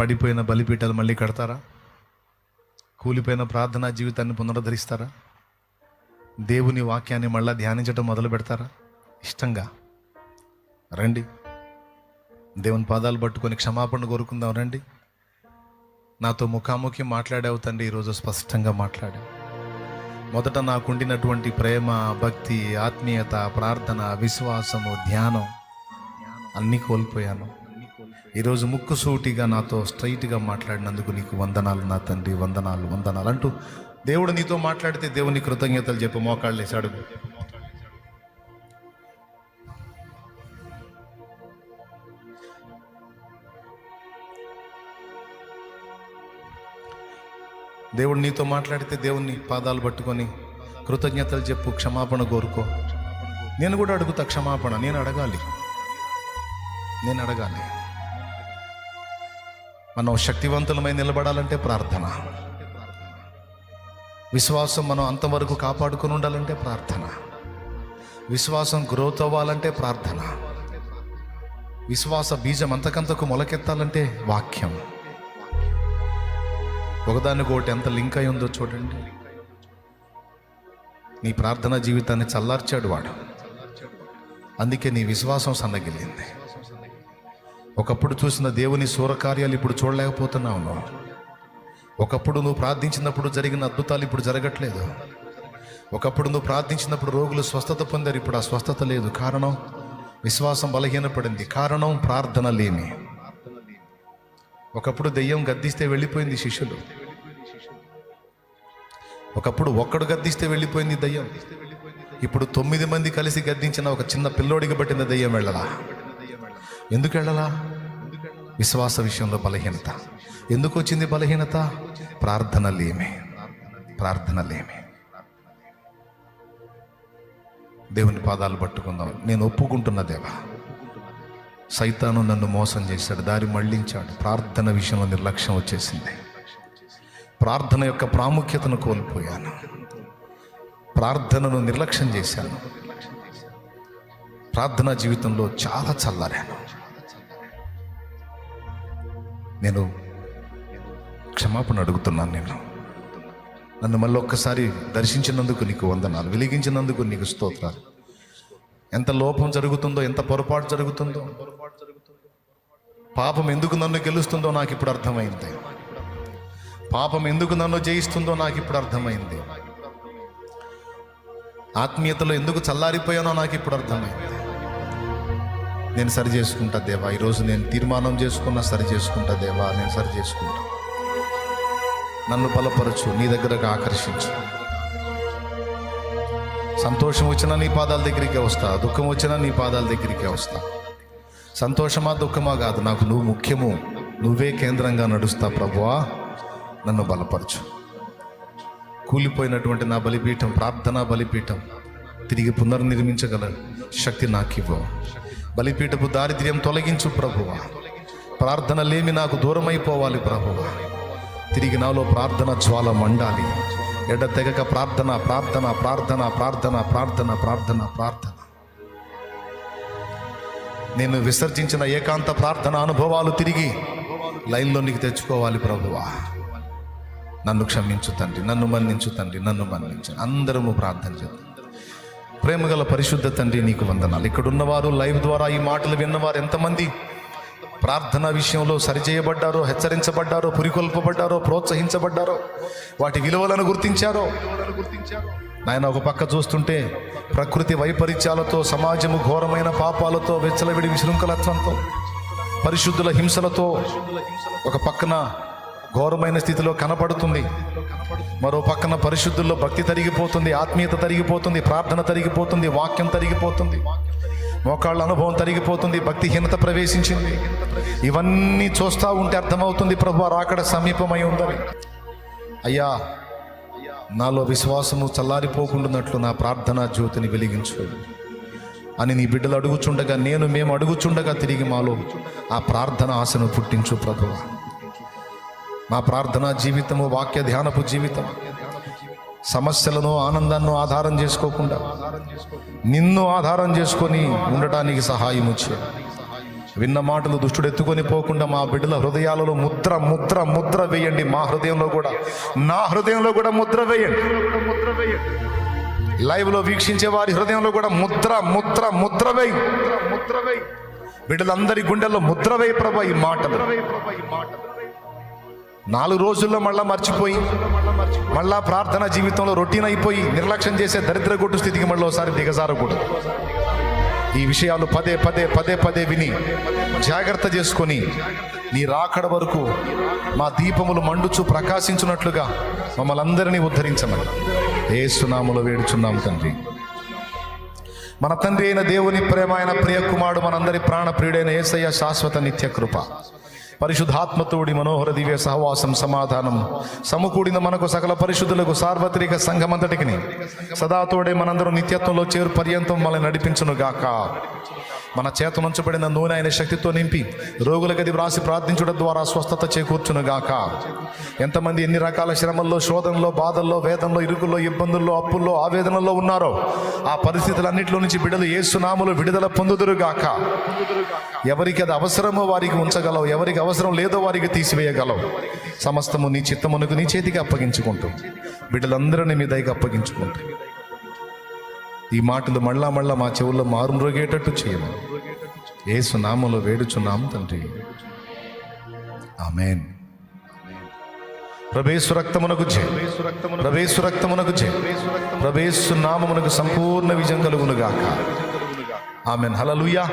పడిపోయిన బలిపీఠాలు మళ్ళీ కడతారా? కూలిపోయిన ప్రార్థనా జీవితాన్ని పునరుద్ధరిస్తారా? దేవుని వాక్యాన్ని మళ్ళా ధ్యానించడం మొదలు పెడతారా? ఇష్టంగా. రండి. దేవుని పాదాలు పట్టుకొని క్షమాపణ కోరుకుందాం. రండి. నాతో ముఖాముఖి మాట్లాడావు తండ్రి ఈరోజు స్పష్టంగా మాట్లాడావు. మొదట నాకుండినటువంటి ప్రేమ భక్తి ఆత్మీయత ప్రార్థన విశ్వాసము ధ్యానం అన్నీ కోల్పోయాను. ఈరోజు ముక్కుసూటిగా నాతో స్ట్రైట్గా మాట్లాడినందుకు నీకు వందనాలు నా తండ్రి వందనాలు వందనాలు అంటూ దేవుడు నీతో మాట్లాడితే దేవుని కృతజ్ఞతలు చెప్పు మోకాళ్ళు వేసి అడుగు. దేవుడు నీతో మాట్లాడితే దేవుని పాదాలు పట్టుకొని కృతజ్ఞతలు చెప్పు క్షమాపణ కోరుకో. నేను కూడా అడుగుతా క్షమాపణ నేను అడగాలి. నేను అడగాలి. మనం శక్తివంతులమై నిలబడాలంటే ప్రార్థన. విశ్వాసం మనం అంతవరకు కాపాడుకుని ఉండాలంటే ప్రార్థన. విశ్వాసం గ్రోత్ అవ్వాలంటే ప్రార్థన. విశ్వాస బీజం అంతకంతకు మొలకెత్తాలంటే వాక్యం. ఒకదానికి ఒకటి ఎంత లింక్ అయి ఉందో చూడండి. నీ ప్రార్థన జీవితాన్ని చల్లార్చాడు వాడు. అందుకే నీ విశ్వాసం సన్నగిల్లింది ఒకప్పుడు చూసిన దేవుని శూరకార్యాలు ఇప్పుడు చూడలేకపోతున్నావు నువ్వు. ఒకప్పుడు నువ్వు ప్రార్థించినప్పుడు జరిగిన అద్భుతాలు ఇప్పుడు జరగట్లేదు. ఒకప్పుడు నువ్వు ప్రార్థించినప్పుడు రోగులు స్వస్థత పొందారు ఇప్పుడు ఆ స్వస్థత లేదు. కారణం? విశ్వాసం బలహీనపడింది. కారణం? ప్రార్థన లేమి ఒకప్పుడు దెయ్యం గద్దిస్తే వెళ్ళిపోయింది శిష్యులు. ఒకప్పుడు ఒక్కడు గద్దిస్తే వెళ్ళిపోయింది దయ్యం. ఇప్పుడు తొమ్మిది మంది కలిసి గద్దించిన ఒక చిన్న పిల్లోడికి పట్టిన దయ్యం వెళ్ళలా? ఎందుకు వెళ్ళాలా? విశ్వాస విషయంలో బలహీనత. ఎందుకు వచ్చింది బలహీనత? ప్రార్థన లేమే. ప్రార్థన లేమే. దేవుని పాదాలు పట్టుకుందాం. నేను ఒప్పుకుంటున్న దేవా. సైతాను నన్ను మోసం చేశాడు దారి మళ్ళించాడు ప్రార్థన విషయంలో నిర్లక్ష్యం వచ్చేసింది. ప్రార్థన యొక్క ప్రాముఖ్యతను కోల్పోయాను. ప్రార్థనను నిర్లక్ష్యం చేశాను. ప్రార్థనా జీవితంలో చాలా చల్లారాను. నేను క్షమాపణ అడుగుతున్నాను నేను నన్ను మళ్ళీ ఒక్కసారి దర్శించినందుకు నీకు వందనాలు వెలిగించినందుకు నీకు స్తోత్రాలు. ఎంత లోపం జరుగుతుందో ఎంత పొరపాటు జరుగుతుందో పాపం ఎందుకు నన్ను గెలుస్తుందో నాకు ఇప్పుడు అర్థమైంది. పాపం ఎందుకు నన్ను జయిస్తుందో నాకు ఇప్పుడు అర్థమైంది. ఆత్మీయతలో ఎందుకు చల్లారిపోయానో నాకు ఇప్పుడు అర్థమైంది. నేను సరి చేసుకుంటా దేవా. ఈరోజు నేను తీర్మానం చేసుకున్నా సరి చేసుకుంటా దేవా. నేను సరి చేసుకుంటా. నన్ను బలపరచు నీ దగ్గరకు ఆకర్షించు. సంతోషం వచ్చినా నీ పాదాల దగ్గరికే వస్తా. దుఃఖం వచ్చినా నీ పాదాల దగ్గరికే వస్తా. సంతోషమా దుఃఖమా కాదు. నాకు నువ్వు ముఖ్యము. నువ్వే కేంద్రంగా నడుస్తా ప్రభువా. నన్ను బలపరచు. కూలిపోయినటువంటి నా బలిపీఠం ప్రార్థనా బలిపీఠం తిరిగి పునర్నిర్మించగల శక్తి నాకివ్వు. బలిపీఠపు దారిద్ర్యం తొలగించు ప్రభువ. ప్రార్థన లేమి నాకు దూరమైపోవాలి ప్రభువ. తిరిగి నాలో ప్రార్థన జ్వాల మండాలి. ఎడతెగక ప్రార్థన ప్రార్థన ప్రార్థన ప్రార్థన ప్రార్థన ప్రార్థన ప్రార్థన. నేను విసర్జించిన ఏకాంత ప్రార్థన అనుభవాలు తిరిగి లైన్లో నీకు తెచ్చుకోవాలి ప్రభువా. నన్ను క్షమించు తండ్రి నన్ను మన్నించు తండ్రి నన్ను మన్నించు. అందరము ప్రార్థన చేద్దాం. ప్రేమగల పరిశుద్ధ తండ్రి నీకు వందనాలు. ఇక్కడ ఉన్నవారు లైవ్ ద్వారా ఈ మాటలు విన్నవారు ఎంతమంది? ప్రార్థన విషయంలో సరిచేయబడ్డారో హెచ్చరించబడ్డారో పురికొల్పబడ్డారో ప్రోత్సహించబడ్డారో? వాటి విలువలను గుర్తించారో? నాయన ఒక పక్క చూస్తుంటే ప్రకృతి వైపరీత్యాలతో సమాజము ఘోరమైన పాపాలతో వెచ్చలవిడి విశృంఖలత్వంతో పరిశుద్ధుల హింసలతో ఒక పక్కన ఘోరమైన స్థితిలో కనపడుతుంది. మరో పక్కన పరిశుద్ధుల్లో భక్తి తరిగిపోతుంది ఆత్మీయత తరిగిపోతుంది ప్రార్థన తరిగిపోతుంది వాక్యం తరిగిపోతుంది. మోకాళ్ళ అనుభవం తరిగిపోతుంది భక్తిహీనత ప్రవేశించింది. ఇవన్నీ చూస్తూ ఉంటే అర్థమవుతుంది ప్రభు రాకడ సమీపమై ఉందని. అయ్యా నాలో విశ్వాసము చల్లారిపోకుండాన్నట్లు నా ప్రార్థనా జ్యోతిని వెలిగించు. అని నీ బిడ్డలు అడుగుచుండగా నేను మేము అడుగుచుండగా తిరిగి మాలో ఆ ప్రార్థన ఆశను పుట్టించు ప్రభువా మా ప్రార్థనా జీవితము వాక్య ధ్యానపు జీవితం. సమస్యలను ఆనందాన్ని ఆధారం చేసుకోకుండా నిన్ను ఆధారం చేసుకొని ఉండటానికి సహాయం వచ్చే విన్న మాటలు దుష్టుడు ఎత్తుకొని పోకుండా మా బిడ్డల హృదయాలలో ముద్ర ముద్ర ముద్ర వేయండి. మా హృదయంలో కూడా నా హృదయంలో కూడా ముద్ర వేయండి. ముద్ర వేయండి లైవ్లో వీక్షించే వారి హృదయంలో కూడా ముద్ర ముద్ర ముద్ర వేయి. ముద్ర వేయి బిడ్డలందరి గుండెల్లో ముద్ర వేయి ప్రభా ఈ మాట నాలుగు రోజుల్లో మళ్ళా మర్చిపోయి మళ్ళా ప్రార్థన జీవితంలో రొటీన్ అయిపోయి నిర్లక్ష్యం చేసే దరిద్ర కొట్టు స్థితికి మళ్ళీ ఒకసారి దిగజారకూడదు. ఈ విషయాలు పదే పదే పదే పదే విని జాగ్రత్త చేసుకొని నీ రాకడ వరకు మా దీపములు మండుచు ప్రకాశించున్నట్లుగా మమ్మల్ని అందరినీ ఉద్ధరించమని. ఏ సునాములు వేడుచున్నాం తండ్రి. మన తండ్రి అయిన దేవుని ప్రేమ అయిన ప్రియ కుమారుడు మనందరి ప్రాణ ప్రియుడైన ఏసయ్య శాశ్వత నిత్య కృప. పరిశుద్ధాత్మతోడి మనోహర దివ్య సహవాసం సమాధానం సమకూడిన మనకు సకల పరిశుద్ధులకు సార్వత్రిక సంఘమంతటికి సదాతోడే మనందరం నిత్యత్వంలో చేరు పర్యంతం మనల్ని నడిపించును గాక మన చేత నుంచబడిన నూనె ఆయన శక్తితో నింపి రోగుల గది వ్రాసి ప్రార్థించడం ద్వారా స్వస్థత చేకూర్చునుగాక. ఎంతమంది ఎన్ని రకాల శ్రమల్లో శోధనలో బాధల్లో వేదంలో ఇరుకుల్లో ఇబ్బందుల్లో అప్పుల్లో ఆవేదనలో ఉన్నారో ఆ పరిస్థితులన్నింటిలో నుంచి బిడ్డలు ఏసునాములు విడుదల పొందుదురుగాక. ఎవరికి అది అవసరమో వారికి ఉంచగలవు ఎవరికి అవసరం లేదో వారికి తీసివేయగలవు. సమస్తము నీ చిత్తమునకు నీ చేతికి అప్పగించుకుంటూ బిడ్డలందరినీ మీ దయకి అప్పగించుకుంటూ. ఈ మాటలు మళ్ళా మళ్ళా మా చెవుల్లో మారుమ్రోగేటట్టు చేయము. ఏసు నామంలో వేడుచున్నాం తండ్రి. ఆమెన్. ప్రభేసు రక్తమునకు జయ. ప్రభేసు రక్తమునకు జయ. ప్రభేసు నామమునకు సంపూర్ణ విజయం కలుగునుగాక. ఆమెన్. హలలుయా